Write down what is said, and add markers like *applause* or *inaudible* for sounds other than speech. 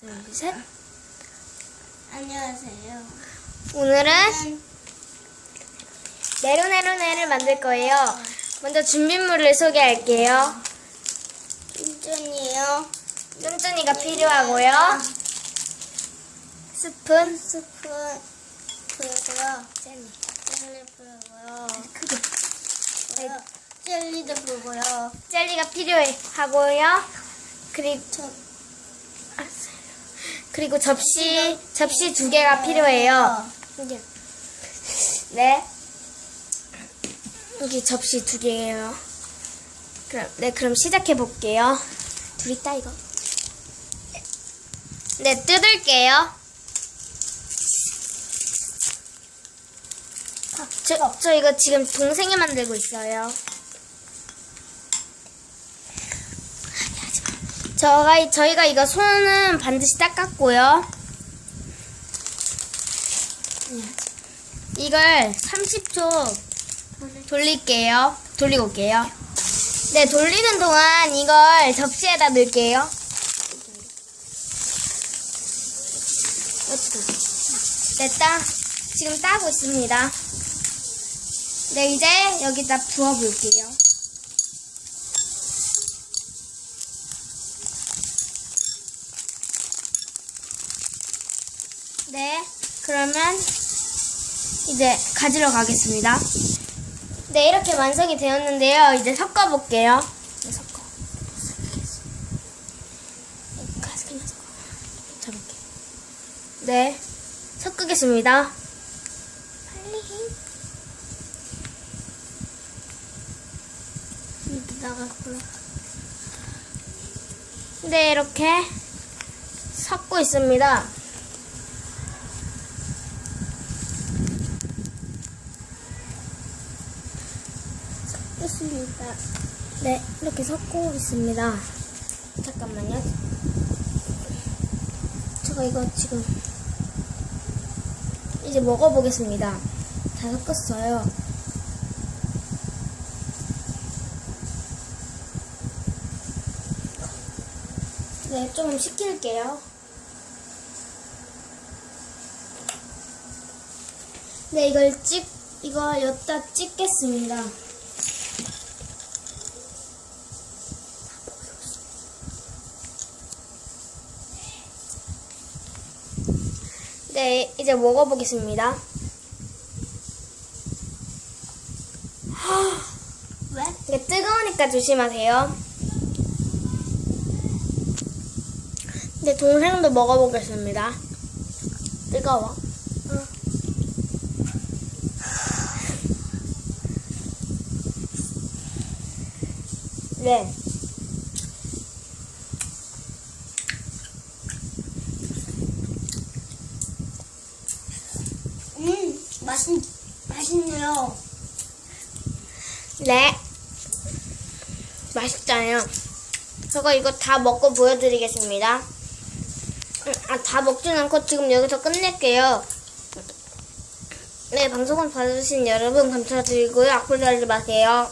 둘, 셋. 안녕하세요. 오늘은 네로네로네를 만들 거예요. 먼저 준비물을 소개할게요. 인준이요. 쫀쫀이가 필요하고요. 스푼, 스푼 풀고요. 젤리. 젤리 풀고요. 크게. 그리고 젤리도 풀고요. 젤리가 필요하고요. 그리고 저 그리고 접시 접시 두 개가 필요해요. *laughs* 네. 여기 접시 두 개예요. 그럼 네 그럼 시작해 볼게요. 둘 있다 이거. 네 뜯을게요. 저, 저 이거 지금 동생이 만들고 있어요. 저가 저희가 이거 손은 반드시 닦았고요. 이걸 30초 돌릴게요. 돌리고 올게요. 네, 돌리는 동안 이걸 접시에다 넣을게요. 네, 따, 지금 따고 있습니다. 네, 이제 여기다 부어볼게요. 네, 그러면 이제 가지러 가겠습니다. 네, 이렇게 완성이 되었는데요. 이제 섞어볼게요. 네, 섞어. 섞어. 잡을게. 네, 섞겠습니다. 빨리. 나갔구나. 네, 이렇게 섞고 있습니다. 됐습니다. 네, 이렇게 섞고 있습니다. 잠깐만요. 제가 이거 지금 이제 먹어보겠습니다. 다 섞었어요. 네, 좀 식힐게요. 네, 이걸 찍, 이거 여기다 찍겠습니다. 네, 이제 먹어보겠습니다. 왜? 이게 뜨거우니까 조심하세요. 네, 동생도 먹어보겠습니다. 뜨거워. 네. 맛있, 맛있네요. 네. 맛있잖아요. 제가 이거 다 먹고 보여드리겠습니다. 음, 아, 다 먹진 않고 지금 여기서 끝낼게요. 네, 방송을 봐주신 여러분 감사드리고요. 악플 달지 마세요.